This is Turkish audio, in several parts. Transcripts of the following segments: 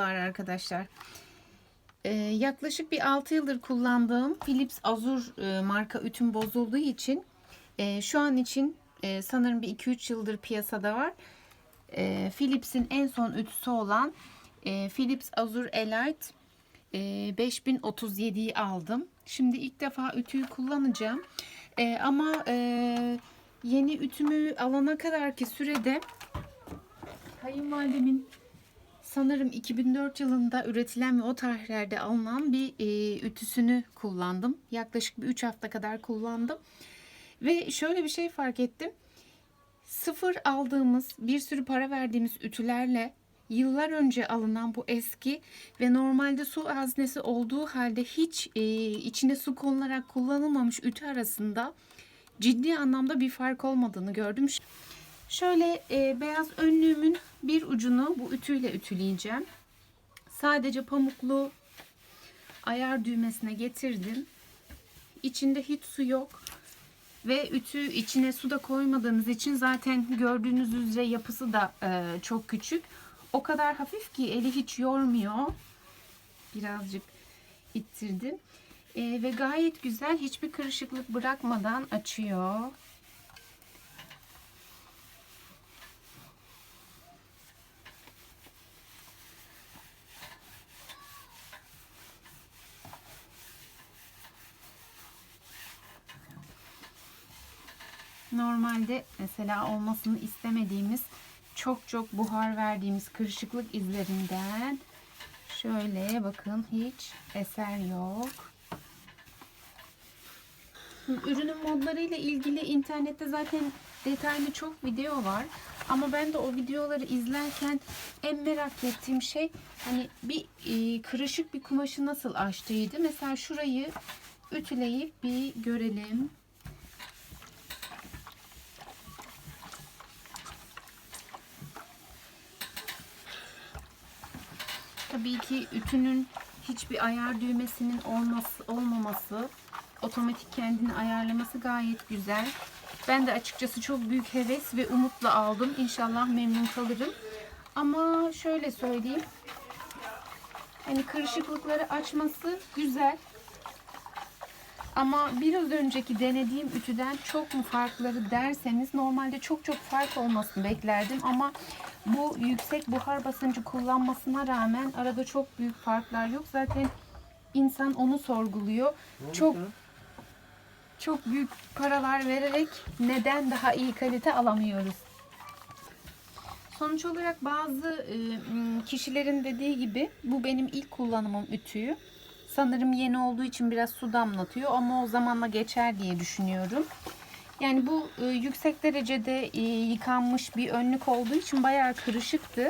Var arkadaşlar. Ee, yaklaşık bir 6 yıldır kullandığım Philips Azur e, marka ütüm bozulduğu için e, şu an için e, sanırım bir 2-3 yıldır piyasada var. E, Philips'in en son ütüsü olan e, Philips Azur Elite e, 5037'yi aldım. Şimdi ilk defa ütüyü kullanacağım. E, ama e, yeni ütümü alana kadarki sürede kayınvalidemin sanırım 2004 yılında üretilen ve o tarihlerde alınan bir e, ütüsünü kullandım. Yaklaşık bir 3 hafta kadar kullandım. Ve şöyle bir şey fark ettim. Sıfır aldığımız bir sürü para verdiğimiz ütülerle yıllar önce alınan bu eski ve normalde su haznesi olduğu halde hiç e, içine su konularak kullanılmamış ütü arasında ciddi anlamda bir fark olmadığını gördüm. Şöyle e, beyaz önlüğümün bir ucunu bu ütüyle ütüleyeceğim. Sadece pamuklu ayar düğmesine getirdim. İçinde hiç su yok. Ve ütü içine su da koymadığımız için zaten gördüğünüz üzere yapısı da e, çok küçük. O kadar hafif ki eli hiç yormuyor. Birazcık ittirdim. E, ve gayet güzel hiçbir kırışıklık bırakmadan açıyor. Normalde mesela olmasını istemediğimiz çok çok buhar verdiğimiz kırışıklık izlerinden şöyle bakın hiç eser yok. Ürünün modları ile ilgili internette zaten detaylı çok video var. Ama ben de o videoları izlerken en merak ettiğim şey hani bir e, kırışık bir kumaşı nasıl açtığıydı. Mesela şurayı ütüleyip bir görelim. Tabii ki ütünün hiçbir ayar düğmesinin olması, olmaması, otomatik kendini ayarlaması gayet güzel. Ben de açıkçası çok büyük heves ve umutla aldım. İnşallah memnun kalırım. Ama şöyle söyleyeyim. Hani kırışıklıkları açması güzel. Ama biraz önceki denediğim ütüden çok mu farkları derseniz normalde çok çok fark olmasını beklerdim ama bu yüksek buhar basıncı kullanmasına rağmen arada çok büyük farklar yok. Zaten insan onu sorguluyor. Çok çok büyük paralar vererek neden daha iyi kalite alamıyoruz? Sonuç olarak bazı e, kişilerin dediği gibi bu benim ilk kullanımım ütüyü. Sanırım yeni olduğu için biraz su damlatıyor ama o zamanla geçer diye düşünüyorum. Yani bu e, yüksek derecede e, yıkanmış bir önlük olduğu için bayağı kırışıktı.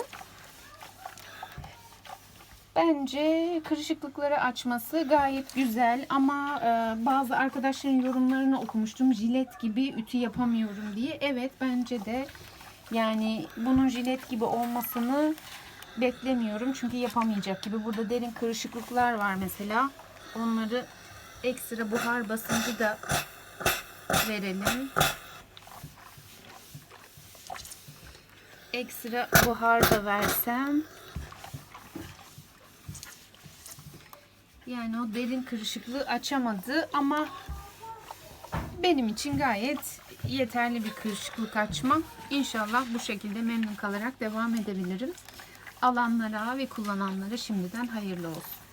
Bence kırışıklıkları açması gayet güzel ama e, bazı arkadaşların yorumlarını okumuştum. Jilet gibi ütü yapamıyorum diye. Evet bence de yani bunun jilet gibi olmasını beklemiyorum. Çünkü yapamayacak gibi. Burada derin kırışıklıklar var mesela. Onları ekstra buhar basıncı da verelim. Ekstra buhar da versem. Yani o derin kırışıklığı açamadı ama benim için gayet yeterli bir kırışıklık açma. İnşallah bu şekilde memnun kalarak devam edebilirim. Alanlara ve kullananlara şimdiden hayırlı olsun.